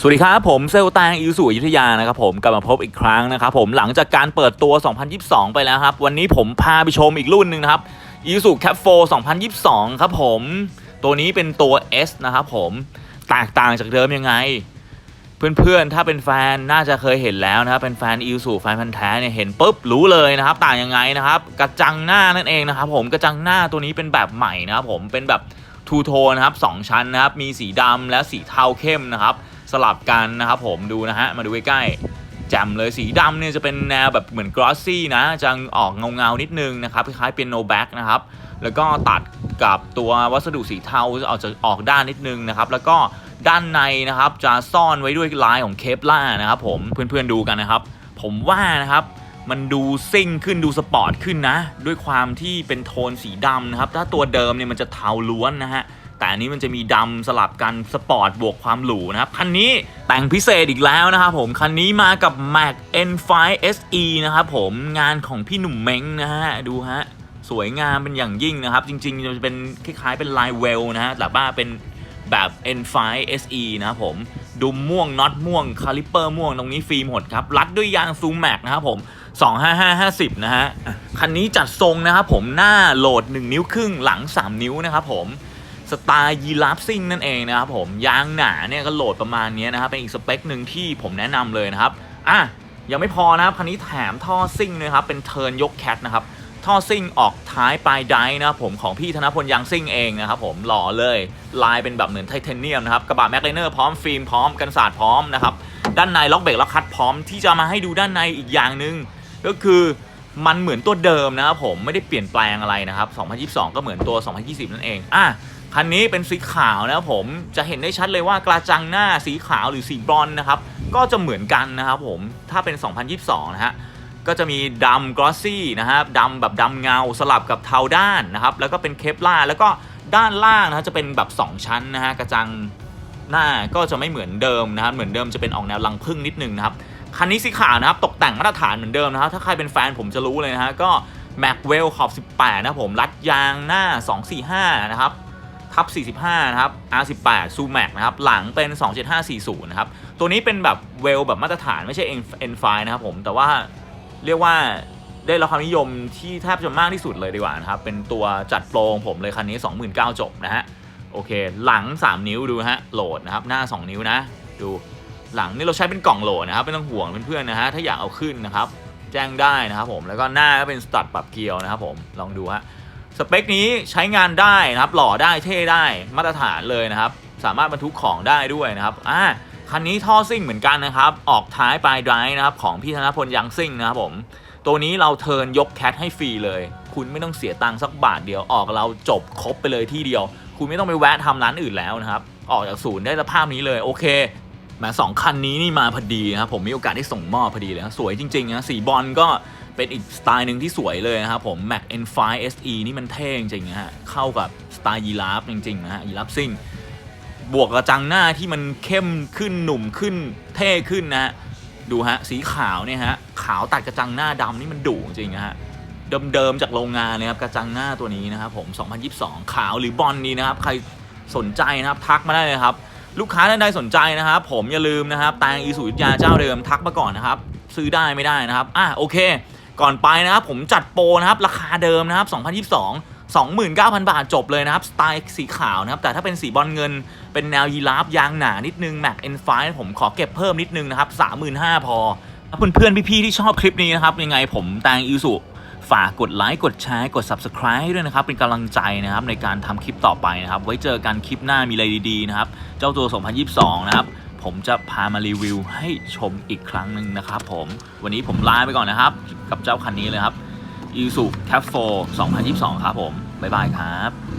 สวัสดีครับ ผมเซลลแตงอิวสุอยุธยานะครับผมกลับมาพบอีกครั้งนะครับผมหลังจากการเปิดตัว 2022 ไปแล้วครับ วันนี้ผมพาไปชมอีกรุ่นหนึ่งครับอิวสุแคปโฟ2022 ครับผม ตัวนี้เป็นตัว S นะครับผมแตกต่างจากเดิมยังไง เพื่อนๆ ถ้าเป็นแฟนน่าจะเคยเห็นแล้วนะครับ เป็นแฟนอิวสุแฟนพันธ์แท้เนี่ยเห็นปุ๊บรู้เลยนะครับ ต่างยังไงนะครับ กระจังหน้านั่นเองนะครับผมกระจังหน้าตัวนี้เป็นแบบใหม่นะครับผมเป็นแบบทูโทนนะครับสองชั้นนะครับมีสีดำและสีเทาเข้มนะครับ สลับกันนะครับผมดูนะฮะมาดูใกล้ๆแจ่มเลยสีดำเนี่ยจะเป็นแนวแบบเหมือนกรอสซี่นะจะออกเงาๆนิดนึงนะครับคล้ายๆเป็นโนแบ็กนะครับแล้วก็ตัดกับตัววัสดุสีเทาออกจะออกด้านนิดนึงนะครับแล้วก็ด้านในนะครับจะซ่อนไว้ด้วยลายของเคปล่านะครับผมเพื่อนๆดูกันนะครับ ผมว่านะครับมันดูซิ่งขึ้นดูสปอร์ตขึ้นนะ ด้วยความที่เป็นโทนสีดำนะครับ ถ้าตัวเดิมเนี่ยมันจะเทาล้วนนะฮะ แต่อันนี้มันจะมีดำสลับกันสปอร์ตบวกความหรูนะครับ คันนี้แต่งพิเศษอีกแล้วนะครับผม คันนี้มากับ Mac N5 SE นะครับผมงานของพี่หนุ่มเม้งนะฮะ ดูฮะ สวยงามเป็นอย่างยิ่งนะครับ จริงๆจะเป็นคล้ายๆเป็นลายเวลนะฮะแต่ว่าเป็นแบบ N5 SE นะครับผมดุมม่วงน็อตม่วงคาลิปเปอร์ม่วงตรงนี้ฟิล์มหดครับ รัดด้วยยางซูมแม็กนะครับผม 25550 นะฮะ คันนี้จัดทรงนะครับผมหน้าโหลด 1 นิ้วครึ่งหลัง 3 นิ้วนะครับผม สไตล์ยีราฟซิ่งนั่นเองนะครับผมยางหนาเนี่ยก็โหลดประมาณนี้นะครับเป็นอีกสเปคหนึ่งที่ผมแนะนำเลยนะครับอะยังไม่พอนะครับคันนี้แถมท่อซิ่งด้วยครับเป็นเทิร์นยกแคทนะครับท่อซิ่งออกท้ายปลายไดนะครับผมของพี่ธนพลยางซิ่งเองนะครับผมหล่อเลยลายเป็นแบบเหมือนไทเทเนียมนะครับกระบะแม็กไลเนอร์พร้อมฟิล์มพร้อมกันสาดพร้อมนะครับด้านในล็อกเบรกล็อกคัดพร้อมที่จะมาให้ดูด้านในอีกอย่างหนึ่งก็คือมันเหมือนตัวเดิมนะครับผมไม่ได้เปลี่ยนแปลงอะไรนะครับ 2022 ก็เหมือนตัว 2020 นั่นเองอะ คันนี้เป็นสีขาวนะครับผมจะเห็นได้ชัดเลยว่ากระจังหน้าสีขาวหรือสีบรอนนะครับ ก็จะเหมือนกันนะครับผมถ้าเป็น 2022 นะฮะก็จะมีดำกรอสซี่นะครับดำแบบดำเงาสลับกับเทาด้านนะครับ แล้วก็เป็นเคปล่าแล้วก็ด้านล่างนะฮะจะเป็นแบบ 2 ชั้นนะฮะกระจังหน้าก็จะไม่เหมือนเดิมนะครับ เหมือนเดิมจะเป็นออกแนวลังพึ่งนิดนึงนะครับคันนี้สีขาวนะครับ ตกแต่งมาตรฐานเหมือนเดิมนะครับ ถ้าใครเป็นแฟนผมจะรู้เลยนะฮะก็แม็กเวลขอบ 18 นะผมรัดยางหน้า 245 นะครับ ทับ45 นะครับ R18 ซูแม็กนะครับ หลังเป็น 27540 นะครับ ตัวนี้เป็นแบบเวลแบบมาตรฐานไม่ใช่ N5 นะครับผม แต่ว่าเรียกว่าได้รับความนิยมที่แทบจะมากที่สุดเลยดีกว่านะครับ เป็นตัวจัดโปรงผมเลยคันนี้ 29,000จบนะฮะ โอเค หลัง 3 นิ้วดูฮะ โหลดนะครับ หน้า 2 นิ้วนะ ดูหลังนี่เราใช้เป็นกล่องโหลดนะครับไม่ต้องห่วงเพื่อนๆนะฮะถ้าอยากเอาขึ้นนะครับ แจ้งได้นะครับผมแล้วก็หน้าก็เป็นสตัดปรับเกียวนะครับผมลองดูฮะ สเปคนี้ใช้งานได้นะครับ หล่อได้เท่ได้มาตรฐานเลยนะครับ สามารถบรรทุกของได้ด้วยนะครับอ่าคันนี้ท่อซิ่งเหมือนกันนะครับ ออกท้ายปลายไดร์นะครับ ของพี่ธนพลยังซิ่งนะครับผม ตัวนี้เราเทิร์นยกแคทให้ฟรีเลย คุณไม่ต้องเสียตังค์สักบาทเดียวออกเราจบครบไปเลยที่เดียว คุณไม่ต้องไปแวะทำร้านอื่นแล้วนะครับ ออกจากศูนย์ได้สภาพนี้เลยโอเค แมาสองคันนี้นี่มาพอดีนะครับผมมีโอกาสได้ส่งมอบพอดีเลยนะสวยจริงๆนะสีบอลก็เป็นอีกสไตล์หนึ่งที่สวยเลยนะครับผม Mac N5 SE นี่มันเท่จริงๆนะฮะเข้ากับสไตล์ยีราฟจริงๆนะฮะยีราฟซิ่งบวกกระจังหน้าที่มันเข้มขึ้นหนุ่มขึ้นเท่ขึ้นนะฮะดูฮะสีขาวเนี่ยฮะขาวตัดกระจังหน้าดำนี่มันดุจริงๆนะฮะเดิมๆจากโรงงานเลยครับกระจังหน้าตัวนี้นะครับผม 2022 ขาวหรือบอลนี้นะครับใครสนใจนะครับทักมาได้เลยครับ ลูกค้าท่านใดสนใจนะครับผมอย่าลืมนะครับแตงอีสุวิทยาเจ้าเดิมทักมาก่อนนะครับ ซื้อได้ไม่ได้นะครับอะโอเค ก่อนไปนะครับผมจัดโปรนะครับราคาเดิมนะครับ 2022 29,000 บาทจบเลยนะครับ สไตล์สีขาวนะครับ แต่ถ้าเป็นสีบอลเงิน เป็นแนวยีราฟยางหนานิดนึง Mac N5 ผมขอเก็บเพิ่มนิดนึงนะครับ 35,000 พอเพื่อนๆพี่ๆที่ชอบคลิปนี้นะครับ ยังไงผมแตงอีสุ ฝากกดไลค์กดแชร์กด Subscribe ด้วยนะครับ เป็นกำลังใจนะครับในการทำคลิปต่อไปนะครับ ไว้เจอกันคลิปหน้ามีอะไรดีๆนะครับ เจ้าตัว 2022 นะครับ ผมจะพามารีวิวให้ชมอีกครั้งหนึ่งนะครับผมวันนี้ผมลาไปก่อนนะครับ กับเจ้าคันนี้เลยครับ i s u c a p 4 2022 ครับผม บ๊ายบายครับ